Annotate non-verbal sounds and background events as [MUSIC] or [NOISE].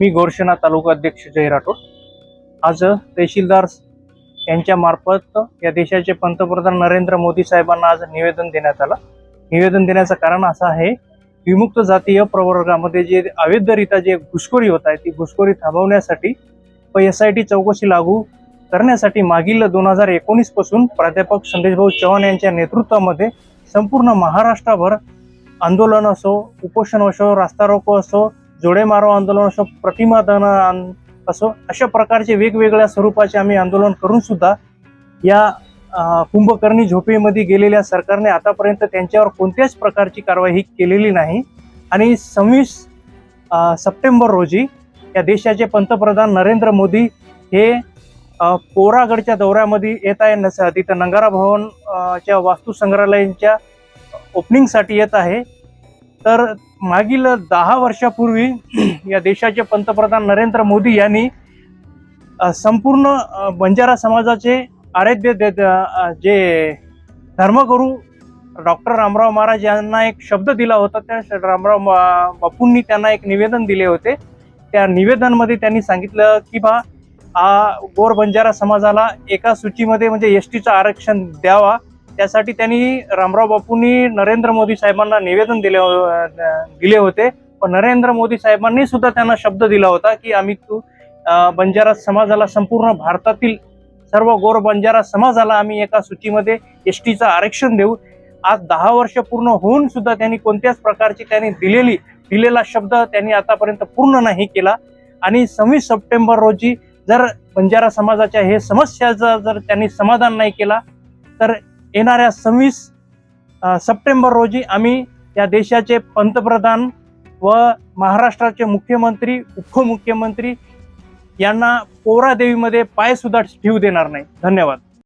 मी गोरशेना तालुका अध्यक्ष जय राठोड. आज तहसीलदार यांच्या मार्फत या देशाचे पंतप्रधान नरेंद्र मोदी साहेबांना आज निवेदन देण्यात आलं. निवेदन देण्याचं कारण असं आहे विमुक्त जातीय प्रवर्गामध्ये जे अवैधरित्या जे घुसखोरी होत आहे ती घुसखोरी थांबवण्यासाठी व एस आय टी चौकशी लागू करण्यासाठी मागील दोन हजार एकोणीसपासून प्राध्यापक संदेशभाऊ चव्हाण यांच्या नेतृत्वामध्ये संपूर्ण महाराष्ट्रभर आंदोलन असो उपोषण असो रास्ता रोको असो जोडे मारो आंदोलन असो प्रतिमादान असो अशा प्रकारचे वेगवेगळ्या स्वरूपाचे आम्ही आंदोलन करून सुद्धा या कुंभकर्णी झोपेमध्ये गेलेल्या सरकारने आतापर्यंत त्यांच्यावर कोणत्याच प्रकारची कारवाई केलेली नाही. आणि सव्वीस सप्टेंबर रोजी या देशाचे पंतप्रधान नरेंद्र मोदी हे पोरागडच्या दौऱ्यामध्ये येत आहे नसा तिथं नंगारा भवनच्या वास्तुसंग्रहालयांच्या ओपनिंगसाठी येत आहे. तर मागील दहा वर्षापूर्वी [CLEARS THROAT] या देशाचे पंतप्रधान नरेंद्र मोदी यांनी संपूर्ण बंजारा समाजाचे आराध्य दे- जे धर्मगुरू डॉक्टर रामराव महाराज यांना एक शब्द दिला होता. त्या रामराव बापूंनी त्यांना एक निवेदन दिले होते. त्या निवेदनमध्ये त्यांनी सांगितलं की बा हा गोर बंजारा समाजाला एका सूचीमध्ये म्हणजे एस टीचं आरक्षण द्यावा. त्यासाठी त्यांनी रामराव बापूंनी नरेंद्र मोदी साहेबांना निवेदन दिले दिले होते. पण नरेंद्र मोदी साहेबांनी सुद्धा त्यांना शब्द दिला होता की आम्ही तू बंजारा समाजाला संपूर्ण भारतातील सर्व गोर बंजारा समाजाला आम्ही एका सूचीमध्ये एस टीचं आरक्षण देऊ. आज दहा वर्ष पूर्ण होऊन सुद्धा त्यांनी कोणत्याच प्रकारची त्यांनी दिलेली दिलेला शब्द त्यांनी आतापर्यंत पूर्ण नाही केला. आणि सव्वीस सप्टेंबर रोजी जर बंजारा समाजाच्या हे समस्याचं जर त्यांनी समाधान नाही केला तर येणाऱ्या सव्वीस सप्टेंबर रोजी आम्ही या देशाचे पंतप्रधान व महाराष्ट्राचे मुख्यमंत्री उपमुख्यमंत्री यांना पोरादेवीमध्ये पायसुद्धा ठेवू देणार नाही. धन्यवाद.